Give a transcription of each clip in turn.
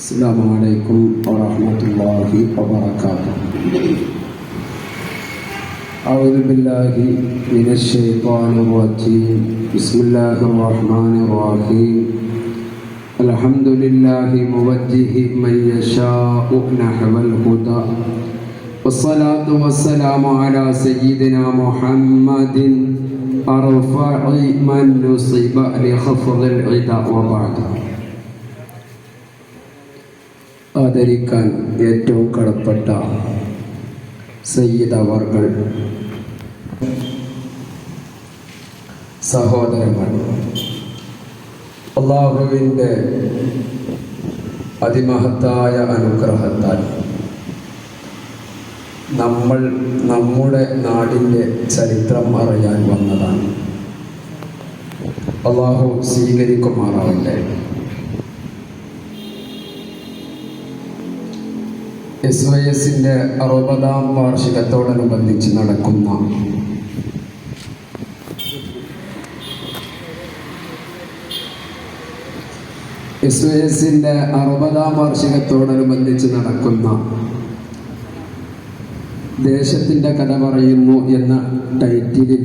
السلام عليكم ورحمة الله وبركاته. أعوذ بالله من الشيطان الرجيم. بسم الله الرحمن الرحيم. الحمد لله موجه من يشاء نحو الهدى. والصلاة والسلام على سيدنا محمد أرفع من نصب لخفض العدا وبعد ആദരിക്കാൻ ഏറ്റവും കടപ്പെട്ട സയ്യിദ് അവർകൾ. സഹോദരങ്ങൾ അള്ളാഹുവിന്റെ അതിമഹത്തായ അനുഗ്രഹത്താൽ നമ്മൾ നമ്മുടെ നാടിന്റെ ചരിത്രം അറിയാൻ വന്നതാണ്. അള്ളാഹു സ്വീകരിക്കുമാറാവട്ടെ. എസ് വൈ എസിന്റെ അറുപതാം വാർഷികത്തോടനുബന്ധിച്ച് നടക്കുന്ന എസ് വൈ എസിന്റെ അറുപതാം വാർഷികത്തോടനുബന്ധിച്ച് നടക്കുന്ന ദേശത്തിന്റെ കഥ പറയുന്നു എന്ന ടൈറ്റിലിൽ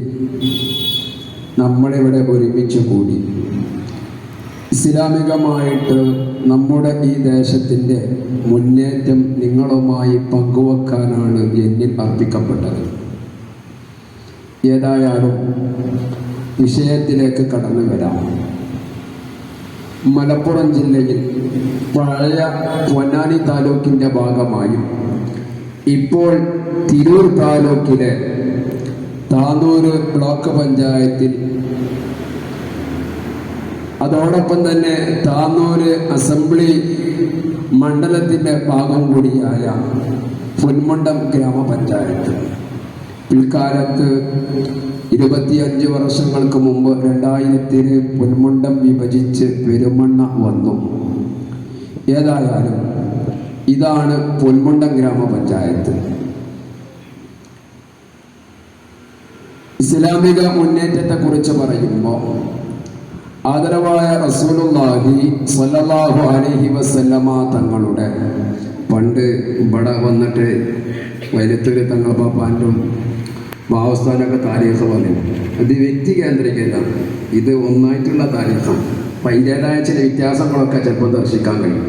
നമ്മളിവിടെ ഒരുമിച്ച് കൂടി. ഇസ്ലാമികമായിട്ട് നമ്മുടെ ഈ ദേശത്തിന്റെ മുന്നേറ്റം നിങ്ങളുമായി പങ്കുവെക്കാനാണ് എന്നിൽ അർപ്പിക്കപ്പെട്ടത്. ഏതായാലും വിഷയത്തിലേക്ക് കടന്നു വരാം. മലപ്പുറം ജില്ലയിൽ പഴയ പൊന്നാനി താലൂക്കിന്റെ ഭാഗമായും ഇപ്പോൾ തിരൂർ താലൂക്കിലെ താന്നൂര് ബ്ലോക്ക് പഞ്ചായത്തിൽ അതോടൊപ്പം തന്നെ താന്നൂര് അസംബ്ലി മണ്ഡലത്തിന്റെ ഭാഗം കൂടിയായ പൊന്മുണ്ടം ഗ്രാമപഞ്ചായത്ത്. പിൽക്കാലത്ത് ഇരുപത്തിയഞ്ച് വർഷങ്ങൾക്ക് മുമ്പ് രണ്ടായിരത്തിന് പൊന്മുണ്ടം വിഭജിച്ച് പെരുമണ്ണ വന്നു. ഏതായാലും ഇതാണ് പൊന്മുണ്ടം ഗ്രാമപഞ്ചായത്ത്. ഇസ്ലാമിക മുന്നേറ്റത്തെക്കുറിച്ച് പറയുമ്പോൾ ആദരവായ റസൂലുള്ളാഹി സ്വല്ലല്ലാഹു അലൈഹി വസല്ലമ തങ്ങളുടെ. പണ്ട് ഇവിടെ വന്നിട്ട് വൈരത്തൂര് തങ്ങൾ പാപ്പാന്റും ഭാവസ്ഥാനൊക്കെ താരീഖ് പറയും അത് വ്യക്തി കേന്ദ്രീകൃത ഇത് ഒന്നായിട്ടുള്ള താരീഖാണ് അപ്പം അതിന്റെതായ ചില വ്യത്യാസങ്ങളൊക്കെ ചിലപ്പോൾ ദർശിക്കാൻ കഴിയും.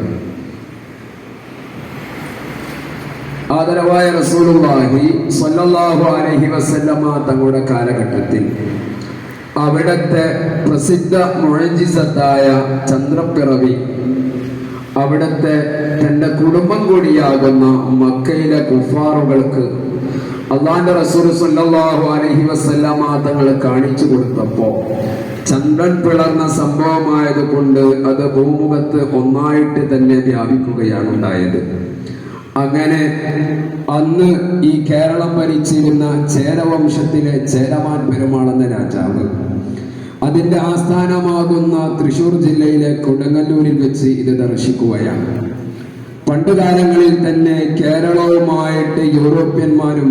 ആദരവായ റസൂലുള്ളാഹി സ്വല്ലല്ലാഹു അലൈഹി വസല്ലമ തങ്ങളുടെ കാലഘട്ടത്തിൽ അവിടത്തെ പ്രസിദ്ധ മുഴഞ്ചിസത്തായ ചന്ദ്രപ്പിറവി. അവിടത്തെ തന്റെ കുടുംബം കൂടിയാകുന്ന മക്കയിലെ കുഫാറുകൾക്ക് അള്ളാന്റെ റസൂൽ സല്ലാഹു അലഹി വസല്ലമ തങ്ങൾ കാണിച്ചു കൊടുത്തപ്പോ ചന്ദ്രൻ പിളർന്ന സംഭവമായത് കൊണ്ട് അത് ഭൂമുഖത്ത് ഒന്നായിട്ട് തന്നെ വ്യാപിക്കുകയാണ് ഉണ്ടായത്. അങ്ങനെ അന്ന് ഈ കേരളം ഭരിച്ചിരുന്ന ചേരവംശത്തിലെ ചേരമാൻ പെരുമാൾ എന്ന രാജാവ്. അതിന്റെ ആസ്ഥാനമാകുന്ന തൃശൂർ ജില്ലയിലെ കൊടുങ്ങല്ലൂരിൽ വെച്ച് ഇത് ദർശിക്കുകയാണ്. പണ്ട് കാലങ്ങളിൽ തന്നെ കേരളവുമായിട്ട് യൂറോപ്യന്മാരും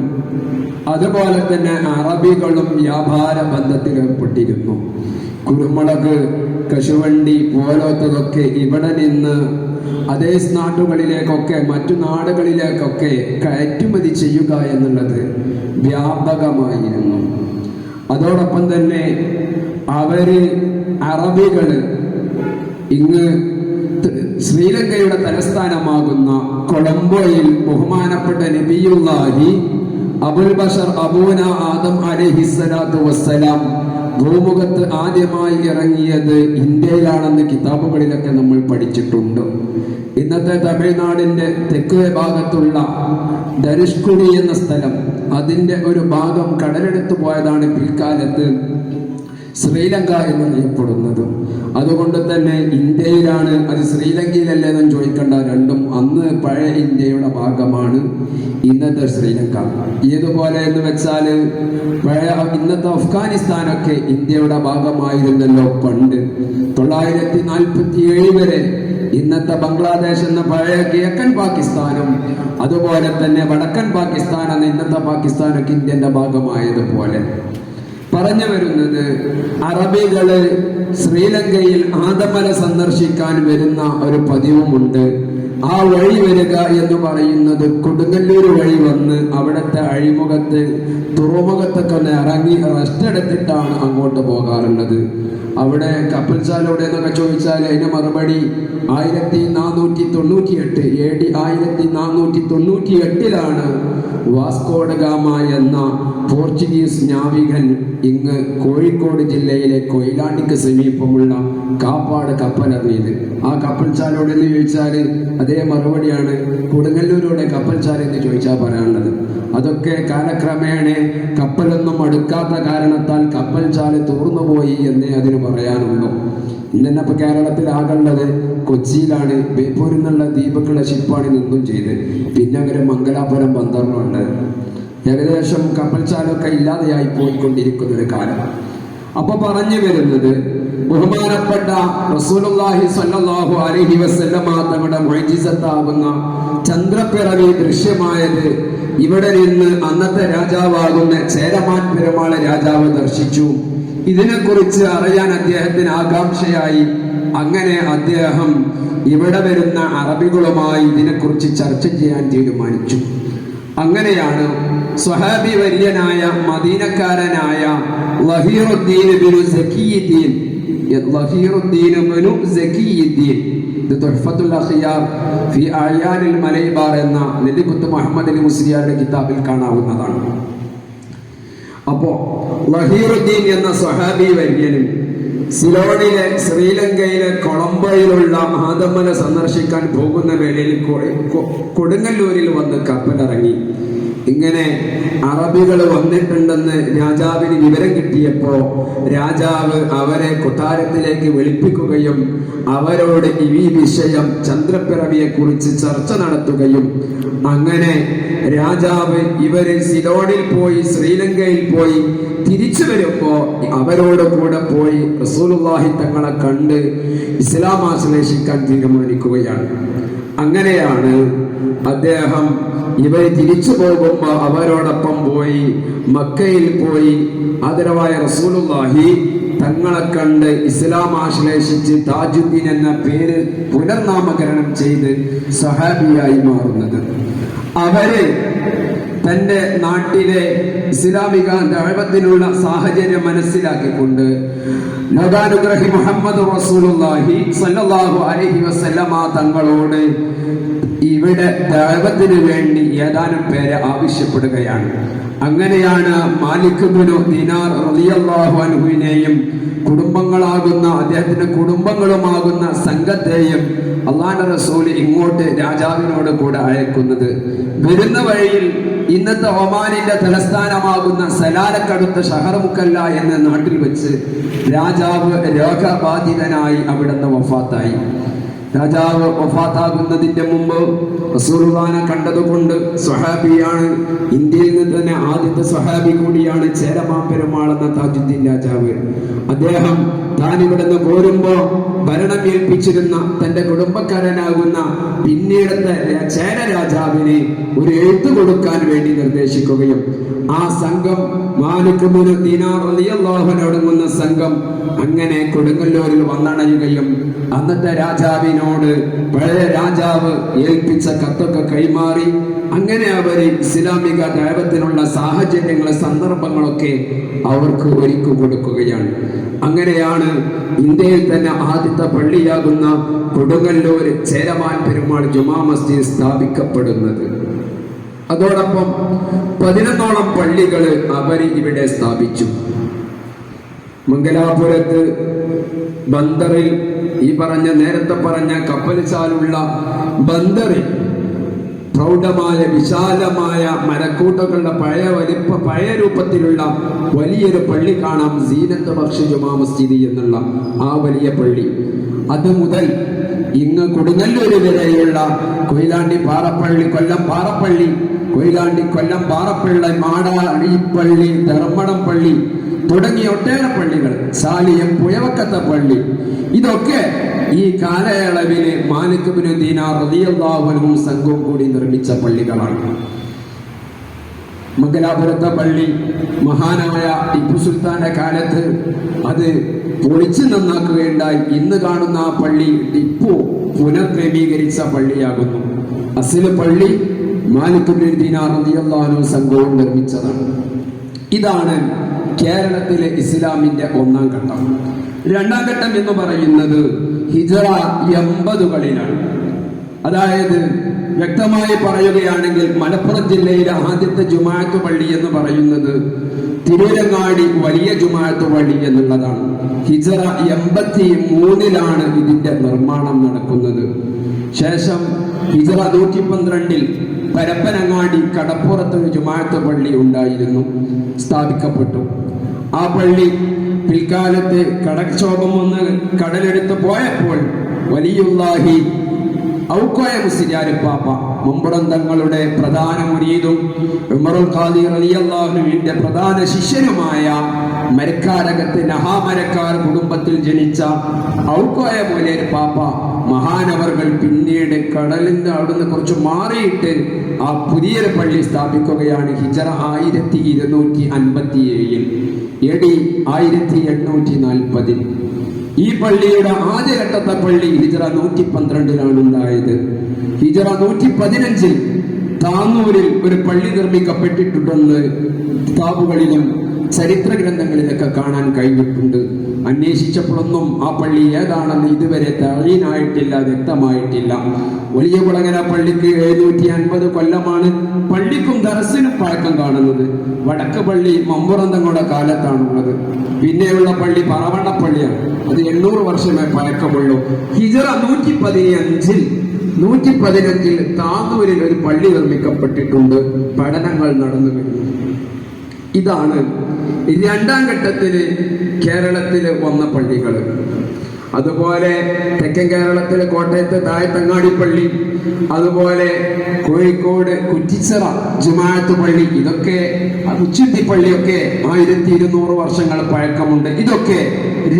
അതുപോലെ തന്നെ അറബികളും വ്യാപാര ബന്ധത്തിലേർപ്പെട്ടിരുന്നു കുരുമുളക് കശുവണ്ടി പോലത്തതൊക്കെ ഇവിടെ നിന്ന് അതേ നാടുകളിലേക്കൊക്കെ മറ്റു നാടുകളിലേക്കൊക്കെ കയറ്റുമതി ചെയ്യുക എന്നുള്ളത് വ്യാപകമായിരുന്നു. അതോടൊപ്പം തന്നെ അവർ അറബികൾ ഇങ്ങ് ശ്രീലങ്കയുടെ തലസ്ഥാനമാകുന്ന കൊളംബോയിൽ ബഹുമാനപ്പെട്ട നബിയുല്ലാഹി അബുൽ ബഷർ അബൂന ആദം അലഹിസ്സലാത്തു വസ്സലാം ഭൂമുഖത്ത് ആദ്യമായി ഇറങ്ങിയത് ഇന്ത്യയിലാണെന്ന് കിതാബുകളിലൊക്കെ നമ്മൾ പഠിച്ചിട്ടുണ്ട്. ഇന്നത്തെ തമിഴ്നാടിന്റെ തെക്കേ ഭാഗത്തുള്ള ധനുഷ്കുടി എന്ന സ്ഥലം അതിന്റെ ഒരു ഭാഗം കടലെടുത്ത് പോയതാണ് പിൽക്കാലത്ത് ശ്രീലങ്ക എന്നറിയപ്പെടുന്നത് അതുകൊണ്ട് തന്നെ ഇന്ത്യയിലാണ് അത് ശ്രീലങ്കയിലല്ലേ എന്ന് ചോദിക്കേണ്ട രണ്ടും അന്ന് പഴയ ഇന്ത്യയുടെ ഭാഗമാണ് ഇന്നത്തെ ശ്രീലങ്ക. ഏതുപോലെ എന്ന് വെച്ചാൽ പഴയ ഇന്നത്തെ അഫ്ഗാനിസ്ഥാനൊക്കെ ഇന്ത്യയുടെ ഭാഗമായിരുന്നല്ലോ പണ്ട്. തൊള്ളായിരത്തി നാൽപ്പത്തി ഏഴ് വരെ ഇന്നത്തെ ബംഗ്ലാദേശ് എന്ന പഴയ കിഴക്കൻ പാകിസ്ഥാനും അതുപോലെ തന്നെ വടക്കൻ പാകിസ്ഥാൻ എന്ന ഇന്നത്തെ പാകിസ്ഥാനൊക്കെ ഇന്ത്യന്റെ ഭാഗമായതുപോലെ. പറഞ്ഞു വരുന്നത് അറബികൾ ശ്രീലങ്കയിൽ ആദമല സന്ദർശിക്കാൻ വരുന്ന ഒരു പതിവുമുണ്ട്. ആ വഴി വരിക എന്ന് പറയുന്നത് കൊടുങ്ങല്ലൂർ വഴി വന്ന് അവിടുത്തെ അഴിമുഖത്ത് തുറമുഖത്തൊക്കെ ഒന്ന് ഇറങ്ങി റെസ്റ്റ് എടുത്തിട്ടാണ് അങ്ങോട്ട് പോകാറുള്ളത്. അവിടെ കപ്പൽശാലയുടെ എന്നൊക്കെ ചോദിച്ചാൽ അതിന് മറുപടി ആയിരത്തി നാനൂറ്റി തൊണ്ണൂറ്റി എട്ട് എ ഡി ആയിരത്തി നാനൂറ്റി തൊണ്ണൂറ്റി എട്ടിലാണ് വാസ്കോഡ ഗാമ എന്ന പോർച്ചുഗീസ് നാവികൻ ഇങ്ങ് കോഴിക്കോട് ജില്ലയിലെ കൊയിലാണ്ടിക്ക് സമീപമുള്ള കാപ്പാട് കപ്പലിറങ്ങിയത്. ആ കപ്പൽ ചാലോട് എന്ന് ചോദിച്ചാൽ അതേ മറുപടിയാണ് കൊടുങ്ങല്ലൂരോടെ കപ്പൽ ചാല എന്ന് ചോദിച്ചാൽ പറയാനുള്ളത്. അതൊക്കെ കാലക്രമേണ കപ്പലൊന്നും അടുക്കാത്ത കാരണത്താൽ കപ്പൽ ചാല തോർന്നുപോയി എന്നേ അതിന് പറയാനുള്ളൂ. ഇന്നെ കേരളത്തിൽ ആകുള്ളത് കൊച്ചിയിലാണ് ബേപ്പൂരിൽ നിന്നുള്ള ദീപക്കുള്ള ഷിപ്പാണ് നിന്നും ചെയ്ത്. പിന്നെ അങ്ങനെ മംഗലാപുരം ബന്ദറിലുണ്ട്. ഏകദേശം കപ്പൽശാലൊക്കെ ഇല്ലാതെയായി പോയിക്കൊണ്ടിരിക്കുന്ന ഒരു കാലം. അപ്പൊ പറഞ്ഞു വരുന്നത് ബഹുമാനപ്പെട്ട റസൂലുള്ളാഹി അലൈഹി വസല്ലമ മൊഴിജിസത്താകുന്ന ചന്ദ്രപ്പിറവി ദൃശ്യമായത് ഇവിടെ നിന്ന് അന്നത്തെ രാജാവാകുന്ന ചേരമാൻ പെരുമാളെ രാജാവ് ദർശിച്ചു. ഇതിനെക്കുറിച്ച് അറിയാൻ അദ്ദേഹത്തിന് ആകാംക്ഷയായി. അങ്ങനെ അദ്ദേഹം ഇവിടെ വരുന്ന അറബികളുമായി ഇതിനെക്കുറിച്ച് ചർച്ച ചെയ്യാൻ തീരുമാനിച്ചു. അങ്ങനെയാണ് സ്വഹാബി വര്യനായ മദീനക്കാരനായ ലഹീറുദ്ദീൻ ബിനു ബിനു എന്ന മുഹമ്മദ് മുസ്ലിയാരുടെ കിതാബിൽ കാണാവുന്നതാണ്. അപ്പോ എന്ന സ്വഹാബി വര്യനും സിലോണിലെ ശ്രീലങ്കയിലെ കൊളംബോയിലുള്ള മഹാദമ്മനെ സന്ദർശിക്കാൻ പോകുന്ന വേളയിൽ കൊടുങ്ങല്ലൂരിൽ വന്ന് കപ്പലിറങ്ങി. ഇങ്ങനെ അറബികൾ വന്നിട്ടുണ്ടെന്ന് രാജാവിന് വിവരം കിട്ടിയപ്പോ രാജാവ് അവരെ കൊട്ടാരത്തിലേക്ക് വിളിപ്പിക്കുകയും അവരോട് ഈ വിഷയം ചന്ദ്രപ്പിറവിയെ കുറിച്ച് ചർച്ച നടത്തുകയും അങ്ങനെ രാജാവ് ഇവർ സിലോണിൽ പോയി ശ്രീലങ്കയിൽ പോയി. തിരിച്ചു വരുമ്പോ അവരോട് കൂടെ പോയി റസൂലുള്ളാഹി തങ്ങളെ കണ്ട് ഇസ്ലാം ആശ്ലേഷിക്കാൻ തീരുമാനിക്കുകയാണ്. അങ്ങനെയാണ് അദ്ദേഹം ഇവർ തിരിച്ചു പോകുമ്പോ അവരോടൊപ്പം പോയി മക്കയിൽ പോയി. ആദരവായ റസൂലുള്ളാഹി തങ്ങളെ കണ്ട് ഇസ്ലാം ആശ്ലേഷിച്ച് താജുദ്ദീൻ എന്ന പേര് പുനർനാമകരണം ചെയ്ത് സഹാബിയായി മാറുന്നത്. അവർ തന്റെ നാട്ടിലെ ഇസ്ലാമിക ദഴവത്തിനുള്ള സാഹചര്യം മനസ്സിലാക്കിക്കൊണ്ട് ലോകാനുഗ്രഹി മുഹമ്മദ് റസൂലുള്ളാഹി സല്ലല്ലാഹു അലൈഹി വസല്ലമ തങ്ങളോട് ഇവിടെ ദൈവത്തിന് വേണ്ടി ഏതാനും പേരെ ആവശ്യപ്പെടുകയാണ്. അങ്ങനെയാണ് മാലിക് ബിനു ദിനാർ റളിയല്ലാഹു അൻഹുവിനെയും കുടുംബങ്ങളാകുന്ന അദ്ദേഹത്തിന്റെ കുടുംബങ്ങളുമാകുന്ന സംഘത്തെയും അള്ളാന്റെ റസൂൽ ഇങ്ങോട്ട് രാജാവിനോട് കൂടെ അയക്കുന്നത്. വരുന്ന വഴിയിൽ ഇന്നത്തെ ഒമാനിന്റെ തലസ്ഥാനമാകുന്ന സലാലക്കടുത്ത ഷഹർമുക്കല്ല എന്ന നാട്ടിൽ വെച്ച് രാജാവ് രോഗബാധിതനായി അവിടുന്ന് വഫാത്തായി. രാജാവ് വഫാത്താകുന്നതിന്റെ മുമ്പ് റസൂർഖാനെ കണ്ടതുകൊണ്ട് സ്വഹാബിയാണ് ഇന്ത്യയിൽ നിന്ന് തന്നെ ആദ്യത്തെ സൊഹാബി കൂടിയാണ് ചേരമാ പെരുമാൾ എന്ന താജുദ്ദീൻ രാജാവ്. അദ്ദേഹം താൻ ഇവിടുന്ന് പോരുമ്പോ ഭരണം ഏൽപ്പിച്ചിരുന്ന തന്റെ കുടുംബക്കാരനാകുന്ന പിന്നീടത്തെ ചേര രാജാവിനെ ഒരു എഴുത്ത് കൊടുക്കാൻ വേണ്ടി നിർദ്ദേശിക്കുകയും ആ സംഘം അടങ്ങുന്ന സംഘം അങ്ങനെ കൊടുങ്ങല്ലൂരിൽ വന്നണയുകയും അന്നത്തെ രാജാവിനോട് പഴയ രാജാവ് ഏൽപ്പിച്ച കത്തൊക്കെ കൈമാറി അങ്ങനെ അവർ ഇസ്ലാമിക ദൈവത്തിനുള്ള സാഹചര്യങ്ങളെ സന്ദർഭങ്ങളൊക്കെ അവർക്ക് ഒരുക്കി കൊടുക്കുകയാണ്. അങ്ങനെയാണ് ഇന്ത്യയിൽ തന്നെ ആദ്യത്തെ പള്ളിയാകുന്ന കൊടുങ്ങല്ലൂർ ചേരമാൻ പെരുമാൾ ജുമാ മസ്ജിദ് സ്ഥാപിക്കപ്പെടുന്നത്. അതോടൊപ്പം പതിനൊന്നോളം പള്ളികൾ അവർ ഇവിടെ സ്ഥാപിച്ചു. മംഗലാപുരത്ത് ബന്ദറിൽ ഈ പറഞ്ഞ നേരത്തെ പറഞ്ഞ കപ്പലിച്ചാലുള്ള ബന്ദറിൽ പ്രൗഢമായ വിശാലമായ മരക്കൂട്ടങ്ങളുടെ പഴയ വലിപ്പ പഴയ രൂപത്തിലുള്ള വലിയൊരു പള്ളി കാണാം സീനത്ത് ബക്ഷി ജുമാ മസ്ജിദി എന്നുള്ള ആ വലിയ പള്ളി. അത് മുതൽ ഇങ്ങ് കൊടുങ്ങല്ലൂർ വരെയുള്ള കൊയിലാണ്ടി പാറപ്പള്ളി കൊല്ലം പാറപ്പള്ളി കൊയിലാണ്ടി കൊല്ലം പാറപ്പള്ളി മാടാടിപ്പള്ളി ധർമ്മടം പള്ളി തുടങ്ങിയ ഒട്ടേറെ പള്ളികൾ സാലിയം പുയവക്കത്ത പള്ളി. ഇതൊക്കെ ഈ കാലയളവിൽ മാലിക് ദീനാർ റളിയല്ലാഹു അൻഹു സംഘവും കൂടി നിർമ്മിച്ച പള്ളികളാണ്. മംഗലാപുരത്തെ പള്ളി മഹാനായ ടിപ്പു സുൽത്താന്റെ കാലത്ത് അത് പൊളിച്ചു നന്നാക്കുകയുണ്ടായി. ഇന്ന് കാണുന്ന ആ പള്ളി ടിപ്പു പുനഃക്രമീകരിച്ച പള്ളിയാകുന്നു. അസിൽ പള്ളി റളിയല്ലാഹു സംഘവും നിർമ്മിച്ചതാണ്. ഇതാണ് കേരളത്തിലെ ഇസ്ലാമിന്റെ ഒന്നാം ഘട്ടം. രണ്ടാം ഘട്ടം എന്ന് പറയുന്നത് ഹിജറ എൺപതുകളിലാണ്. അതായത് വ്യക്തമായി പറയുകയാണെങ്കിൽ മലപ്പുറം ജില്ലയിലെ ആദ്യത്തെ ജുമാഅത്ത് പള്ളി എന്ന് പറയുന്നത് തിരൂരങ്ങാടി വലിയ ജുമാഅത്ത് പള്ളി എന്നുള്ളതാണ്. ഹിജറ എൺപത്തി മൂന്നിലാണ് ഇതിന്റെ നിർമ്മാണം നടക്കുന്നത്. ശേഷം ഹിജറ നൂറ്റി പന്ത്രണ്ടിൽ പരപ്പനങ്ങാടി കടപ്പുറത്ത് ഒരു ജുമാഅത്ത് പള്ളി ഉണ്ടായിരുന്നു സ്ഥാപിക്കപ്പെട്ടു. ആ പള്ളി പിൽക്കാലത്ത് കടക്ഷോഭം വന്ന് കടലെടുത്ത് പോയപ്പോൾ വലിയുല്ലാഹി ഔക്കോയ മുസ്ലിയാരിപ്പാപ്പ പാപ്പ മുമ്പടം തങ്ങളുടെ പ്രധാന മുരീതും ഉമറുൽ ഖാദി റളിയല്ലാഹുവിന്റെ പ്രധാന ശിഷ്യനുമായ മരക്കാരകത്ത് നഹാമരക്കാർ കുടുംബത്തിൽ ജനിച്ച ഔക്കോയ മൂലേർ പാപ്പ മഹാനവർകൾ പിന്നീട് കടലിന്റെ അവിടുന്ന് കുറച്ച് മാറിയിട്ട് ആ പുതിയൊരു പള്ളി സ്ഥാപിക്കുകയാണ്. ഹിജറ ആയിരത്തി ഇരുന്നൂറ്റി അൻപത്തി ഏഴിൽ എ ഡി ആയിരത്തി എണ്ണൂറ്റി നാൽപ്പതിൽ ഈ പള്ളിയുടെ ആദ്യഘട്ടത്തെ പള്ളി ഹിജറ നൂറ്റി പന്ത്രണ്ടിലാണ് ഉണ്ടായത്. ഹിജറ നൂറ്റി പതിനഞ്ചിൽ താന്നൂരിൽ ഒരു പള്ളി നിർമ്മിക്കപ്പെട്ടിട്ടുണ്ടെന്ന് കിതാബുകളിലും ചരിത്ര ഗ്രന്ഥങ്ങളിലൊക്കെ കാണാൻ കഴിഞ്ഞിട്ടുണ്ട്. അന്വേഷിച്ചപ്പോഴൊന്നും ആ പള്ളി ഏതാണെന്ന് ഇതുവരെ തഴീനായിട്ടില്ല വ്യക്തമായിട്ടില്ല. വലിയ കുളങ്ങര പള്ളിക്ക് എഴുന്നൂറ്റി അൻപത് കൊല്ലമാണ് പള്ളിക്കും ദറസിനും പഴക്കം കാണുന്നത്. വടക്ക് പള്ളി മമ്പുറന്തങ്ങളുടെ കാലത്താണുള്ളത്. പിന്നെയുള്ള പള്ളി പറവണ്ണ പള്ളിയാണ്. അത് എണ്ണൂറ് വർഷമേ പഴക്കമുള്ളൂ. ഹിജറ നൂറ്റി പതിനഞ്ചിൽ നൂറ്റി പതിനഞ്ചിൽ താന്നൂരിൽ ഒരു പള്ളി നിർമ്മിക്കപ്പെട്ടിട്ടുണ്ട്. പഠനങ്ങൾ നടന്നു വരുന്നു ഇതാണ് രണ്ടാം ഘട്ടത്തിൽ കേരളത്തിൽ വന്ന പള്ളികൾ. അതുപോലെ തെക്കൻ കേരളത്തിലെ കോട്ടയത്തെ തായത്തങ്ങാടി പള്ളി അതുപോലെ കോഴിക്കോട് കുറ്റിച്ചിറ ജുമാഅത്ത് പള്ളി ഇതൊക്കെ ഉച്ചിത്തി പള്ളിയൊക്കെ ആയിരത്തി ഇരുന്നൂറ് വർഷങ്ങൾ പഴക്കമുണ്ട്. ഇതൊക്കെ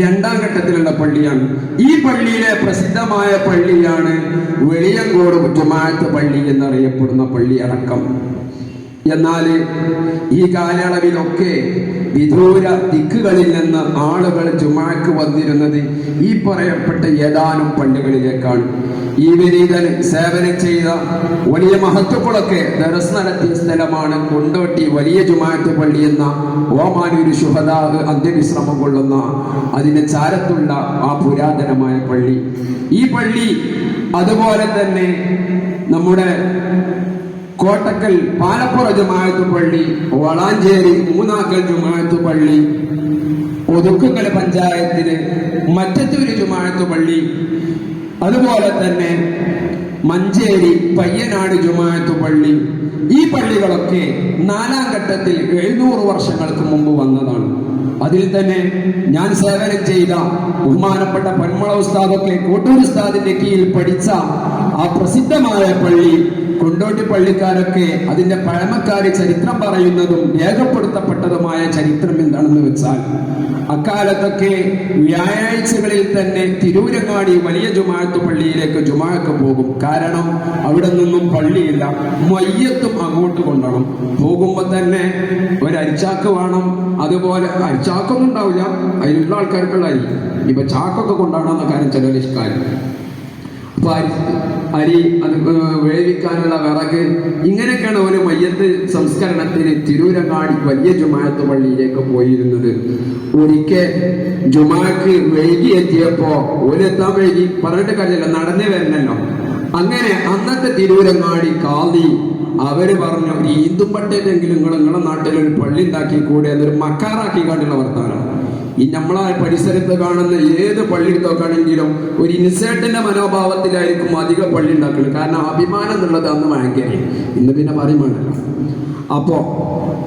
രണ്ടാം ഘട്ടത്തിലുള്ള പള്ളിയാണ്. ഈ പള്ളിയിലെ പ്രസിദ്ധമായ പള്ളിയാണ് വെളിയങ്കോട് ജുമാഅത്ത് പള്ളി എന്നറിയപ്പെടുന്ന പള്ളി അടക്കം എന്നാൽ ഈ കാലയളവിലൊക്കെ വിദൂര ദിക്കുകളിൽ നിന്ന് ആളുകൾ ജുമാക്ക് വന്നിരുന്നത് ഈ പറയപ്പെട്ട ഏതാനും പള്ളികളിലേക്കാണ്. ഈ വിനീതൻ സേവനം ചെയ്ത വലിയ മഹത്വങ്ങളൊക്കെ ദർസ് നടത്തിയ സ്ഥലമാണ് കൊണ്ടോട്ടി വലിയ ജുമാഅത്ത് പള്ളി എന്ന ഓമാനൂര് ശുഹദാവ് അന്ത്യവിശ്രമം കൊള്ളുന്ന അതിന് ചാരത്തുള്ള ആ പുരാതനമായ പള്ളി. ഈ പള്ളി അതുപോലെ തന്നെ നമ്മുടെ കോട്ടക്കൽ പാലപ്പുറ ജുമാഅത്ത് പള്ളി വളാഞ്ചേരി മൂന്നാക്കൽ ജുമാഅത്ത് പള്ളി ഒതുക്കുങ്കൽ പഞ്ചായത്തിന് മറ്റത്തൊരു ജുമാഅത്ത് പള്ളി അതുപോലെ തന്നെ മഞ്ചേരി പയ്യനാട് ജുമാഅത്ത് പള്ളി. ഈ പള്ളികളൊക്കെ നാലാം ഘട്ടത്തിൽ എഴുന്നൂറ് വർഷങ്ങൾക്ക് മുമ്പ് വന്നതാണ്. അതിൽ തന്നെ ഞാൻ സേവനം ചെയ്ത ബഹുമാനപ്പെട്ട പന്മള ഉസ്താദൊക്കെ കോട്ടൂർ ഉസ്താദിന്റെ കീഴിൽ പഠിച്ച ആ പ്രസിദ്ധമായ പള്ളി കൊണ്ടോട്ടി പള്ളിക്കാരൊക്കെ അതിന്റെ പഴമക്കാര് ചരിത്രം പറയുന്നതും രേഖപ്പെടുത്തപ്പെട്ടതുമായ ചരിത്രം എന്താണെന്ന് വെച്ചാൽ അക്കാലത്തൊക്കെ വ്യാഴാഴ്ചകളിൽ തന്നെ തിരൂരങ്ങാടി വലിയ ജുമാഅത്ത് പള്ളിയിലേക്ക് ജുമാക്ക് പോകും. കാരണം അവിടെ നിന്നും പള്ളിയില്ല. മയ്യത്തും അങ്ങോട്ട് കൊണ്ടണം. പോകുമ്പോ തന്നെ ഒരു വേണം. അതുപോലെ അരിച്ചാക്കൊന്നും ഉണ്ടാവില്ല. അതിലുള്ള ആൾക്കാർക്കുള്ള അരി. ഇപ്പൊ ചാക്കൊക്കെ കാര്യം ചിലർ ഇഷ്ടമായി അപ്പൊ അരി അത് വേവിക്കാനുള്ള വിറക് ഇങ്ങനെയൊക്കെയാണ് ഒരു മയ്യത്ത് സംസ്കരണത്തിന് തിരൂരങ്ങാടി വലിയ ജുമാഅത്ത് പള്ളിയിലേക്ക് പോയിരുന്നത്. ഒരിക്കൽ ജുമാക്ക് വൈകി എത്തിയപ്പോ ഒരെത്താൻ വൈകി പറഞ്ഞിട്ട് കാര്യമില്ല നടന്നേ വരണല്ലോ. അങ്ങനെ അന്നത്തെ തിരൂരങ്ങാടി കാളി അവർ പറഞ്ഞു ഈ ഈന്തുപട്ടേലെങ്കിലും നിങ്ങൾ നിങ്ങളുടെ നാട്ടിൽ ഒരു പള്ളി ഉണ്ടാക്കി കൂടെ എന്നൊരു മക്കാറാക്കി കണ്ടുള്ള വർത്താനം. ഈ നമ്മളെ പരിസരത്ത് കാണുന്ന ഏത് പള്ളി എടുത്തോക്കാണെങ്കിലും ഒരു ഇൻസേർട്ടിന്റെ മനോഭാവത്തിലായിരിക്കും അധിക പള്ളി ഉണ്ടാക്കുന്നത് കാരണം അഭിമാനം എന്നുള്ളത് അന്ന് ഭയങ്കര ഇന്ന് പിന്നെ പറയുമാണല്ലോ അപ്പോ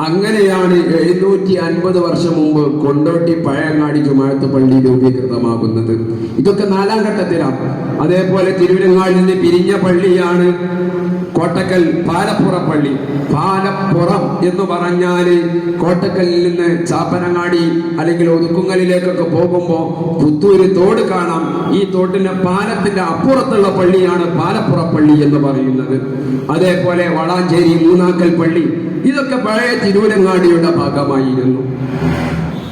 അങ്ങനെയാണ് എഴുന്നൂറ്റി അൻപത് വർഷം മുമ്പ് കൊണ്ടോട്ടി പഴയങ്ങാടി ചുമാഴത്ത് പള്ളി രൂപീകൃതമാകുന്നത്. ഇതൊക്കെ നാലാം ഘട്ടത്തിലാണ്. അതേപോലെ തിരുവനങ്ങാടിൽ നിന്ന് പിരിഞ്ഞ പള്ളിയാണ് കോട്ടക്കൽ പാലപ്പുറപ്പള്ളി. പാലപ്പുറം എന്ന് പറഞ്ഞാൽ കോട്ടക്കലിൽ നിന്ന് ചാപ്പനങ്ങാടി അല്ലെങ്കിൽ ഒതുക്കുങ്ങലിലേക്കൊക്കെ പോകുമ്പോൾ പുത്തൂര് തോട് കാണാം. ഈ തോട്ടിന്റെ പാലത്തിന്റെ അപ്പുറത്തുള്ള പള്ളിയാണ് പാലപ്പുറപ്പള്ളി എന്ന് പറയുന്നത്. അതേപോലെ വളാഞ്ചേരി മൂന്നാക്കൽ പള്ളി. ഇതൊക്കെ പഴയ തിരൂരങ്ങാടിയുടെ ഭാഗമായിരുന്നു.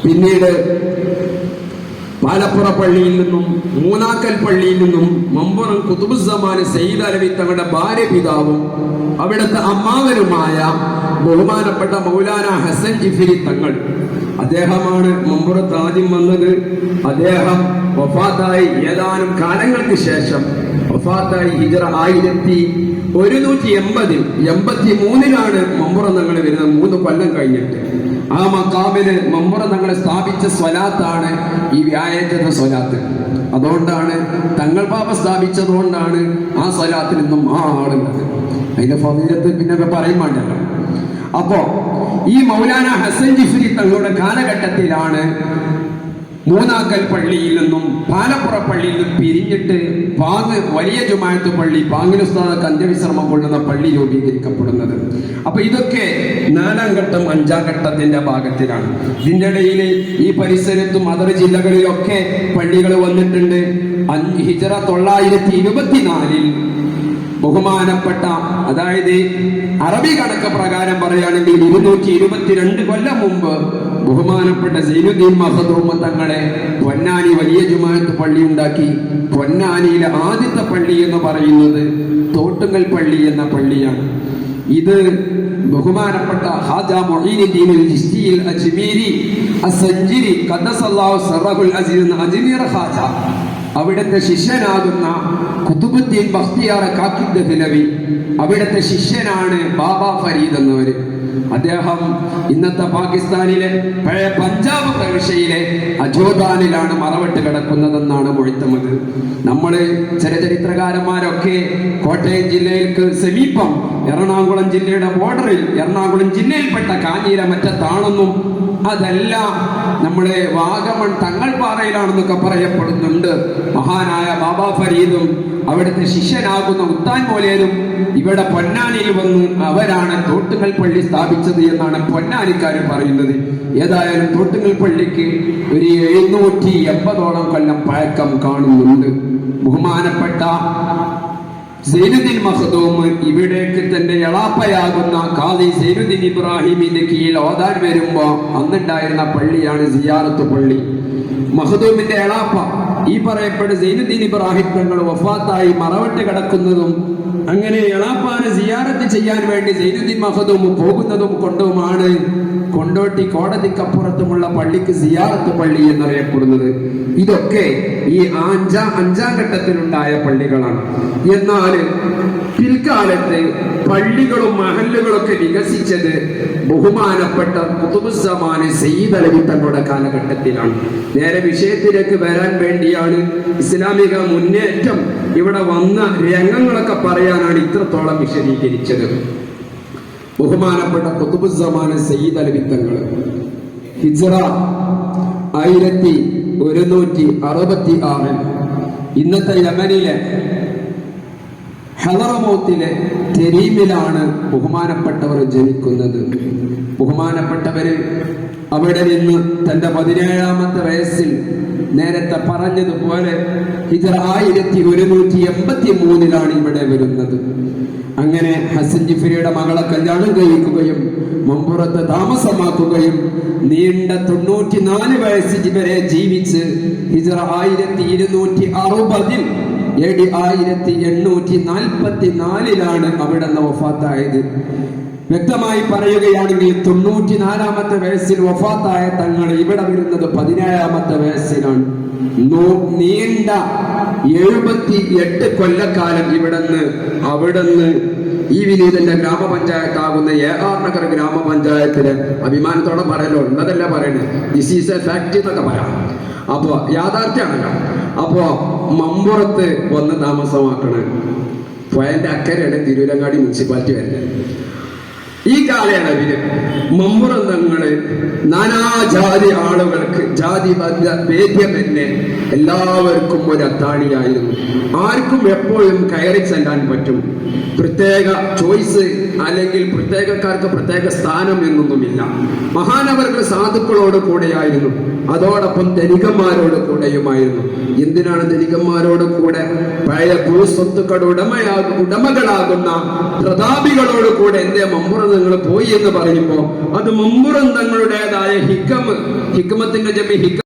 പിന്നീട് പാലപ്പുറ പള്ളിയിൽ നിന്നും മൂന്നാക്കൽ പള്ളിയിൽ നിന്നും മമ്പുറം കുത്തുബുസമാന് സയ്യിദ് അലവി തങ്ങളുടെ ഭാര്യ പിതാവും അവിടുത്തെ അമ്മാവനുമായ ബഹുമാനപ്പെട്ട മൗലാന ഹസൻ ജിഫിരി തങ്ങൾ. അദ്ദേഹമാണ് മമ്പുറത്ത് ആദ്യം വന്നത്. അദ്ദേഹം വഫാത്തായി ഏതാനും കാലങ്ങൾക്ക് ശേഷം വഫാത്തായി ഹിജറ ആയിരത്തി ഒരുന്നൂറ്റി എൺപതിൽ എൺപത്തി മൂന്നിലാണ് മമ്പുറം തങ്ങൾ വരുന്നത്. മൂന്ന് കൊല്ലം കഴിഞ്ഞിട്ട്. ആ മക്കാമിൽ മമ്പുറം തങ്ങളെ സ്ഥാപിച്ച സ്വലാത്താണ് ഈ വ്യാഴാഴ്ചത്തെ സ്വലാത്ത്. അതുകൊണ്ടാണ് തങ്ങൾ പാപ സ്ഥാപിച്ചതുകൊണ്ടാണ് ആ സ്വലാത്തിൽ നിന്നും ആ ആളുള്ളത് അതിന്റെ ഫലീലത്ത് പിന്നെ പറയും വേണ്ടല്ലോ. അപ്പോ ഈ മൗലാന ഹസൻ ജിഫ്രി തങ്ങളുടെ കാലഘട്ടത്തിലാണ് മൂന്നാക്കൽ പള്ളിയിൽ നിന്നും പാലപ്പുറ പള്ളിയിൽ നിന്നും പിരിഞ്ഞിട്ട് പാങ് വലിയ ജുമായത്ത് പള്ളി പാങ്ങിനുസ്താദക്ക് അന്ത്യവിശ്രമം കൊള്ളുന്ന പള്ളി രൂപീകരിക്കപ്പെടുന്നത്. അപ്പൊ ഇതൊക്കെ നാലാം ഘട്ടം അഞ്ചാം ഘട്ടത്തിന്റെ ഭാഗത്തിലാണ്. ഇതിന്റെ ഇടയിൽ ഈ പരിസരത്തും അതർ ജില്ലകളിലൊക്കെ പള്ളികൾ വന്നിട്ടുണ്ട്. ഹിജറ തൊള്ളായിരത്തി ഇരുപത്തിനാലിൽ ബഹുമാനപ്പെട്ട അതായത് അറബി കണക്ക് പ്രകാരം പറയുകയാണെങ്കിൽ ഇരുന്നൂറ്റി ഇരുപത്തിരണ്ട് കൊല്ലം മുമ്പ് ബഹുമാനപ്പെട്ട സൈനുദ്ദീൻ മഹദൂമ തങ്ങളെ പൊന്നാനി വലിയ ജുമാഅത്ത് പള്ളി ഉണ്ടാക്കി. പൊന്നാനിയിലെ ആദ്യത്തെ പള്ളി എന്ന് പറയുന്നത് തോട്ടുങ്ങൽ പള്ളി എന്ന പള്ളിയാണ്. ഇത് ബഹുമാനപ്പെട്ട ഹാജ മൊഹീനുദ്ദീൻ അജ്മീരി അസഞ്ചിരി സറഹുൽ അസീർ ഹാജ. അവിടുത്തെ ശിഷ്യനാകുന്ന കുത്തുബുദ്ദീൻ ബഖ്തിയാർ കാക്കിദ് ഹിലവി അവിടുത്തെ ശിഷ്യനാണ് ബാബ ഫരീദ് എന്നവര്. അദ്ദേഹം ഇന്നത്തെ പാകിസ്ഥാനിലെ പഴയ പഞ്ചാബ് പ്രവിശ്യയിലെ അജോദാനിലാണ് മറവിട്ട് കിടക്കുന്നതെന്നാണ് മൊഴിത്തമത് നമ്മൾ ചില ചരിത്രകാരന്മാരൊക്കെ കോട്ടയം ജില്ലയിലേക്ക് സമീപം എറണാകുളം ജില്ലയുടെ ബോർഡറിൽ എറണാകുളം ജില്ലയിൽപ്പെട്ട കാഞ്ഞിര മറ്റത്താണെന്നും അതല്ല നമ്മുടെ വാഗമൺ തങ്ങൾ പാറയിലാണെന്നൊക്കെ പറയപ്പെടുന്നുണ്ട്. മഹാനായ ബാബാ ഫരീദും അവിടുത്തെ ശിഷ്യനാകുന്ന ഉത്താൻ മോലേരും ഇവിടെ പൊന്നാനിയിൽ വന്നു അവരാണ് തോട്ടുങ്ങൽ പള്ളി സ്ഥാപിച്ചത് എന്നാണ് പൊന്നാനിക്കാർ പറയുന്നത്. ഏതായാലും തോട്ടുങ്ങൽ പള്ളിക്ക് ഒരു എഴുന്നൂറ്റി എൺപതോളം കൊല്ലം പഴക്കം കാണുന്നുണ്ട്. ബഹുമാനപ്പെട്ട സൈനുദ്ദീൻ മഹദൂം ഇവിടേക്ക് തന്റെ എളാപ്പയാകുന്ന ഖാദി സൈനുദ്ദീൻ ഇബ്രാഹിമിന്റെ കീഴിൽ ഓതാൻ വരുമ്പോ അന്നുണ്ടായിരുന്ന പള്ളിയാണ് സിയാറത്ത് പള്ളി. മഹദൂമിന്റെ എളാപ്പ ഈ പറയപ്പെട്ട സൈനുദ്ദീൻ ഇബ്രാഹിം തങ്ങൾ വഫാത്തായി മറവട്ട് കിടക്കുന്നതും അങ്ങനെ എളാപ്പാനെ സിയാറത്ത് ചെയ്യാൻ വേണ്ടി സൈനുദ്ദീൻ മഹദൂം പോകുന്നതും കൊണ്ടുമാണ് കൊണ്ടോട്ടി കോടതിക്കപ്പുറത്തുമുള്ള പള്ളിക്ക് സിയാറത്ത് പള്ളി എന്നറിയപ്പെടുന്നത്. ഇതൊക്കെ ഈ അഞ്ചാ അഞ്ചാം ഘട്ടത്തിലുണ്ടായ പള്ളികളാണ്. എന്നാൽ പിൽക്കാലത്ത് പള്ളികളും മഹല്ലുകളൊക്കെ വികസിച്ചത് ബഹുമാനപ്പെട്ട കുതുബുസമാന് സയ്യിദ് അലവി തങ്ങളുടെ കാലഘട്ടത്തിലാണ്. നേരെ വിഷയത്തിലേക്ക് വരാൻ വേണ്ടിയാണ് ഇസ്ലാമിക മുന്നേറ്റം ഇവിടെ വന്ന രംഗങ്ങളൊക്കെ പറയാനാണ് ഇത്രത്തോളം വിശദീകരിച്ചത്. ബഹുമാനപ്പെട്ട കുത്തുബുസമാന സയ്യിദ് അലി വിത്തങ്ങൾ ഹിജറ ആയിരത്തി ഒരുന്നൂറ്റി അറുപത്തി ആറിൽ ഇന്നത്തെ യമനിലെ ഹലറമോത്തിലെ തെരീമിലാണ് ബഹുമാനപ്പെട്ടവർ ജനിക്കുന്നത്. ബഹുമാനപ്പെട്ടവര് അവിടെ നിന്ന് തന്റെ പതിനേഴാമത്തെ വയസ്സിൽ നേരത്തെ പറഞ്ഞതുപോലെ ഇത് ആയിരത്തി ഒരുന്നൂറ്റി എൺപത്തി മൂന്നിലാണ് ഇവിടെ വരുന്നത്. അങ്ങനെ ഹസൻ ജിഫിരിയുടെ മകളെ കല്യാണം കഴിക്കുകയും മമ്പുറത്ത് താമസമാക്കുകയും നീണ്ട തൊണ്ണൂറ്റിനാല് വയസ്സ് വരെ ജീവിച്ച് ഹിജറ ആയിരത്തി ഇരുന്നൂറ്റി അറുപതിൽ എ ആയിരത്തി എണ്ണൂറ്റി നാൽപ്പത്തി നാലിലാണ് അവിടെ നിന്ന് വഫാത്തായത്. വ്യക്തമായി പറയുകയാണെങ്കിൽ തൊണ്ണൂറ്റിനാലാമത്തെ വയസ്സിൽ വഫാത്തായ തങ്ങൾ ഇവിടെ വരുന്നത് പതിനേഴാമത്തെ വയസ്സിലാണ് നീണ്ട എഴുപത്തി എട്ട് കൊല്ലക്കാലം ഇവിടുന്ന് അവിടുന്ന് ഈ വിനീതന്റെ ഗ്രാമപഞ്ചായത്താകുന്ന എ ആർ നഗർ ഗ്രാമപഞ്ചായത്തിലെ അഭിമാനത്തോടെ പറയലോ ഉള്ളതല്ല പറയണേ. ദിസ് ഈസ് എ ഫാക്ട് എന്നൊക്കെ പറയാം. അപ്പോ യാഥാർത്ഥ്യമാണല്ലോ അപ്പോ മമ്പുറത്ത് വന്ന് താമസമാക്കണേ. പോയന്റെ അക്കരയുടെ തിരൂരങ്ങാടി മുനിസിപ്പാലിറ്റി വരുന്നത്. ഈ കാലയളവിൽ മമ്പുറന്തങ്ങൾ നാനാജാതി ആളുകൾക്ക് ജാതി ഭേദ്യമെന്നെ എല്ലാവർക്കും ഒരു അത്താണിയായിരുന്നു. ആർക്കും എപ്പോഴും കയറി ചെല്ലാൻ പറ്റും. പ്രത്യേക ചോയ്സ് അല്ലെങ്കിൽ പ്രത്യേകക്കാർക്ക് പ്രത്യേക സ്ഥാനം എന്നൊന്നുമില്ല. മഹാനവർക്ക് സാധുക്കളോട് കൂടെയായിരുന്നു. അതോടൊപ്പം ധനികന്മാരോട് കൂടെയുമായിരുന്നു. എന്തിനാണ് ധനികന്മാരോട് കൂടെ? പഴയ ഭൂസ്വത്തുക്കളുടെ ഉടമയാകും ഉടമകളാകുന്ന പ്രതാപികളോട് കൂടെ എന്റെ മമ്പുറന്തങ്ങൾ പോയി എന്ന് പറയുമ്പോൾ അത് മമ്പുറം തങ്ങളുടേതായ ഹിക്കമ് ഹിക്കമത്തിന്റെ ജമി ഹിക്ക